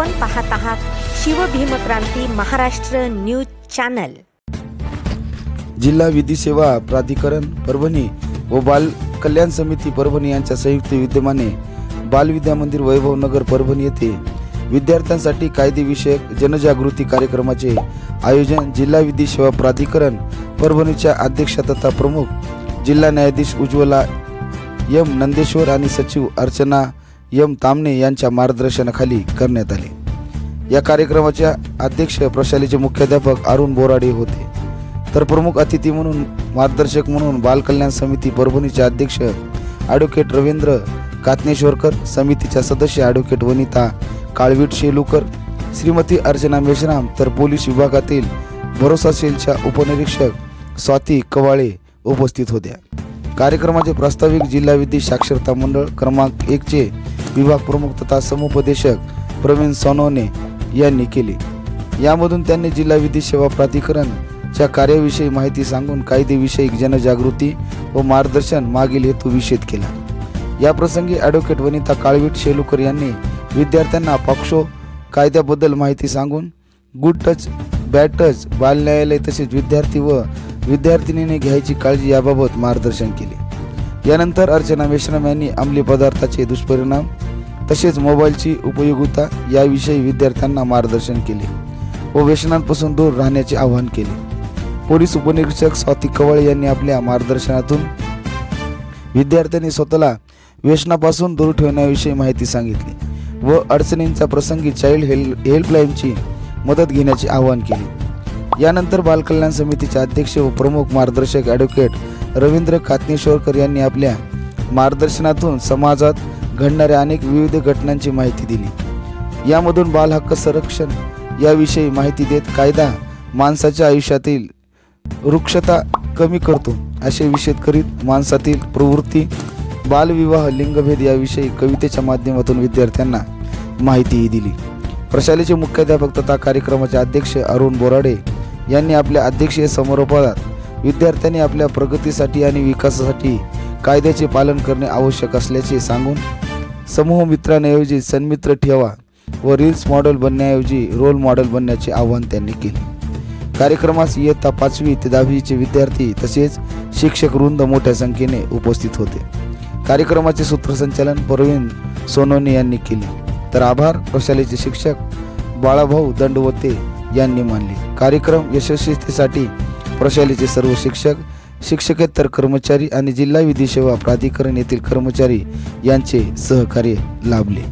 आपण पाहत आहात शिवभीमक्रांती महाराष्ट्र न्यूज चॅनल. जिल्हा विधी सेवा प्राधिकरण परभणी व बाल कल्याण समिती परभणी यांच्या संयुक्त विद्यमाने बालविद्या मंदिर वैभव नगर परभणी येथे विद्यार्थ्यांसाठी कायदेविषयक जनजागृती कार्यक्रमाचे आयोजन जिल्हा विधी सेवा प्राधिकरण परभणीच्या अध्यक्ष तथा प्रमुख जिल्हा न्यायाधीश उज्ज्वला एम नंदेश्वर आणि सचिव अर्चना यम तामणे यांच्या मार्गदर्शनाखाली करण्यात आले. या कार्यक्रमाच्या अध्यक्ष प्रशालेचे मुख्याध्यापक अरुण बोराडे होते. तर प्रमुख अतिथी म्हणून मार्गदर्शक म्हणून बालकल्याण समिती परभणीचे अध्यक्ष ॲडव्होकेट रवींद्र कातनेश्वरकर समितीच्या सदस्य ॲडव्होकेट वनिता काळवीट शेलूकर श्रीमती अर्चना मेश्राम तर पोलीस विभागातील भरोसा सेलच्या उपनिरीक्षक स्वाती कवाळे उपस्थित होत्या. कार्यक्रमाचे प्रास्ताविक जिल्हा विधी साक्षरता मंडळ क्रमांक एकचे विभाग प्रमुख तथा समुपदेशक प्रवीण सोनवणे यांनी केले. यामधून त्यांनी जिल्हा विधी सेवा प्राधिकरणच्या कार्याविषयी माहिती सांगून कायदेविषयक जनजागृती व मार्गदर्शन मागील हेतू विषेद केला. या प्रसंगी ॲडव्होकेट वनिता काळवीट शेलुकर यांनी विद्यार्थ्यांना पक्षो कायद्याबद्दल माहिती सांगून गुड टच बॅड टच बाल न्यायालय तसेच विद्यार्थी व विद्यार्थिनीने घ्यायची काळजी याबाबत मार्गदर्शन केले. यानंतर अर्चना मेश्राम यांनी अंमली पदार्थाचे दुष्परिणाम तसेच मोबाईलची उपयोगिता याविषयी विद्यार्थ्यांना मार्गदर्शन केले व व्यसनांपासून दूर राहण्याचे आवाहन केले. पोलीस उपनिरीक्षक स्वाती कवळे यांनी आपल्या मार्गदर्शनातून विद्यार्थ्यांनी स्वतःला व्यसनापासून दूर ठेवण्याविषयी माहिती सांगितली व अडचणींचा प्रसंगी चाइल्ड हेल्प हेल्पलाईनची मदत घेण्याचे आवाहन केले. यानंतर बालकल्याण समितीचे अध्यक्ष व प्रमुख मार्गदर्शक ॲडव्होकेट रवींद्र कातनेश्वरकर यांनी आपल्या मार्गदर्शनातून समाजात घडणाऱ्या अनेक विविध घटनांची माहिती दिली. यामधून बालहक्क संरक्षण याविषयी माहिती देत कायदा माणसाच्या आयुष्यातील वृक्षता कमी करतो असे विषय करीत माणसातील प्रवृत्ती बालविवाह लिंगभेद याविषयी कवितेच्या माध्यमातून विद्यार्थ्यांना माहितीही दिली. प्रशालेचे मुख्याध्यापक तथा कार्यक्रमाचे अध्यक्ष अरुण बोराडे यांनी आपल्या अध्यक्षीय समारोपात विद्यार्थ्यांनी आपल्या प्रगतीसाठी आणि विकासासाठी कायद्याचे पालन करणे आवश्यक असल्याचे सांगून समूह मित्रांऐवजी सन्मित्र ठेवा व रील्स मॉडेल बनण्याऐवजी रोल मॉडेल बनण्याचे आवाहन त्यांनी केले. कार्यक्रमास इयत्ता पाचवी ते दहावीचे विद्यार्थी तसेच शिक्षक वृंद मोठ्या संख्येने उपस्थित होते. कार्यक्रमाचे सूत्रसंचालन प्रवीण सोनवणे यांनी केले. तर आभार प्रशालेचे शिक्षक बाळाभाऊ दंडवते यांनी मानले. कार्यक्रम यशस्वीतेसाठी प्रशालेचे सर्व शिक्षक शिक्षकेतर कर्मचारी आणि जिल्हा विधी सेवा प्राधिकरण येथील कर्मचारी यांचे सहकार्य लाभले.